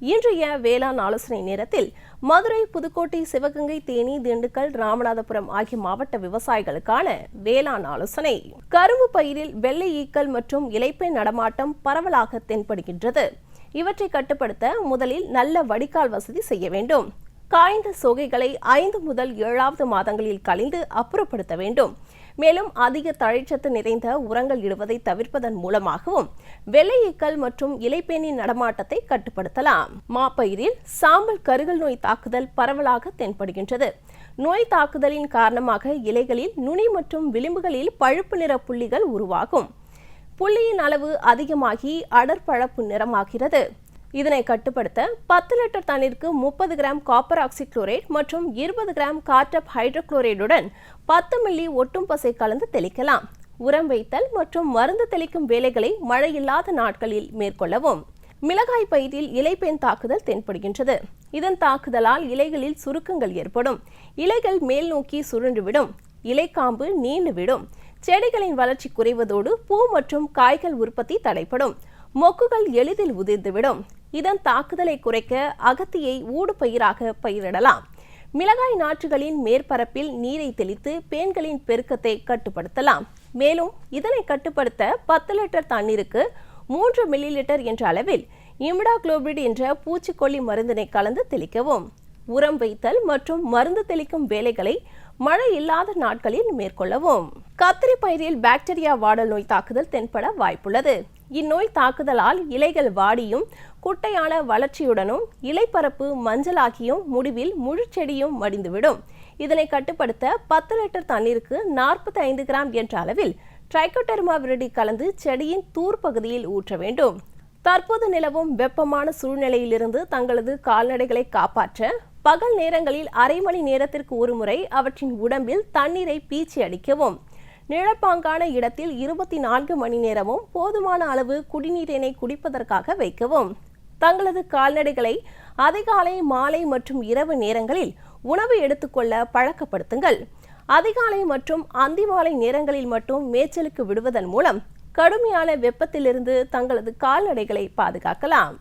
இன்றைய வேளாண் ஆலோசனை நேரத்தில் மதுரை புதுக்கோட்டை சிவகங்கை தேனி திண்டுக்கல் ராமநாதபுரம் ஆகிய மாவட்ட விவசாயிகளுக்கான வேளாண் ஆலோசனை. கரும்பு பயிரில் வெள்ளை ஈக்கள் மற்றும் இலைப்பை நடமாட்டம் பரவலாக தென்படுகின்றது. இவற்றை கட்டுப்படுத்த முதலில் நல்ல வடிகால் வசதி செய்ய வேண்டும். காய்ந்த சோகைகளை ஐந்து முதல் ஏழாவது மாதங்களில் கழிந்து அப்புறப்படுத்த வேண்டும். மேலும் அதிக தழைச்சத்து நிறைந்த உரங்கள் இடுவதை தவிர்ப்பதன் மூலமாகவும் வெள்ளையீக்கல் மற்றும் இலைப்பேணி நடமாட்டத்தை கட்டுப்படுத்தலாம். மாப்பயிரில் சாம்பல் கருகல் நோய் தாக்குதல் பரவலாக தென்படுகின்றது. நோய் தாக்குதலின் காரணமாக இலைகளில் நுனி மற்றும் விளிம்புகளில் பழுப்பு நிற புள்ளிகள் உருவாகும். புள்ளியின் அளவு அதிகமாகி அடற்பழப்பு நிறமாகிறது. இதனை கட்டுப்படுத்த பத்து லிட்டர் தண்ணீருக்கு முப்பது கிராம் காப்பர் ஆக்சிக்ளோரேட் மற்றும் இருபது கிராம் கார்டப் ஹைட்ரோக்ளோரைடுடன் பத்து மில்லி ஒட்டும் பசை கலந்து தெளிக்கலாம். உரம் வைத்தல் மற்றும் மருந்து தெளிக்கும் வேலைகளை மழை இல்லாத நாட்களில் மேற்கொள்ளவும். மிளகாய் பயிரில் இலைப்பெண் தாக்குதல் தென்படுகின்றது. இதன் தாக்குதலால் இலைகளில் சுருக்கங்கள் ஏற்படும். இலைகள் மேல் நோக்கி சுருண்டுவிடும். இலைக்காம்பு நீண்டுவிடும். செடிகளின் வளர்ச்சி குறைவதோடு பூ மற்றும் காய்கள் உற்பத்தி தடைப்படும் மொக்குகள் எளிதில் உதிர்ந்துவிடும். இதன் தாக்குதலை குறைக்க அகத்தியை ஊடு பயிராக பயிரிடலாம். மிளகாய் நாற்றுகளின் மேற்பரப்பில் நீரை தெளித்து பேன்களின் பெருக்கத்தை கட்டுப்படுத்தலாம். மேலும் இதனை கட்டுப்படுத்த பத்து லிட்டர் தண்ணீருக்கு மூன்று மில்லி லிட்டர் என்ற அளவில் இமிடாக்ளோபிட் என்ற பூச்சிக்கொல்லி மருந்தினை கலந்து தெளிக்கவும். உரம் வைத்தல் மற்றும் மருந்து தெளிக்கும் வேலைகளை மழை இல்லாத நாட்களில் மேற்கொள்ளவும். கத்திரி பயிரில் பாக்டீரியா வாடல் நோய் தாக்குதல் தென்பட வாய்ப்புள்ளது. இந்நோய் தாக்குதலால் இலைகள் வாடியும் குட்டையான வளர்ச்சியுடனும் இலைப்பரப்பு மஞ்சளாகியும் முடிவில் முழு செடியும் மடிந்துவிடும். இதனை கட்டுப்படுத்த பத்து லிட்டர் தண்ணீருக்கு நாற்பத்தி ஐந்து கிராம் என்ற அளவில் ட்ரைகோடெர்மா விரடி கலந்து செடியின் தூர் பகுதியில் ஊற்ற வேண்டும். தற்போது நிலவும் வெப்பமான சூழ்நிலையிலிருந்து தங்களது கால்நடைகளை காப்பாற்ற பகல் நேரங்களில் அரை மணி நேரத்திற்கு ஒருமுறை அவற்றின் உடம்பில் தண்ணீரை பீச்சி அடிக்கவும். நிழப்பாங்கான இடத்தில் இருபத்தி நான்கு மணி நேரமும் போதுமான அளவு குடிநீரினை குடிப்பதற்காக வைக்கவும். தங்களது கால்நடைகளை அதிகாலை மாலை மற்றும் இரவு நேரங்களில் உணவு எடுத்துக்கொள்ள பழக்கப்படுத்துங்கள். அதிகாலை மற்றும் அந்திமாலை நேரங்களில் மட்டும் மேய்ச்சலுக்கு விடுவதன் மூலம் கடுமையான வெப்பத்திலிருந்து தங்களது கால்நடைகளை பாதுகாக்கலாம்.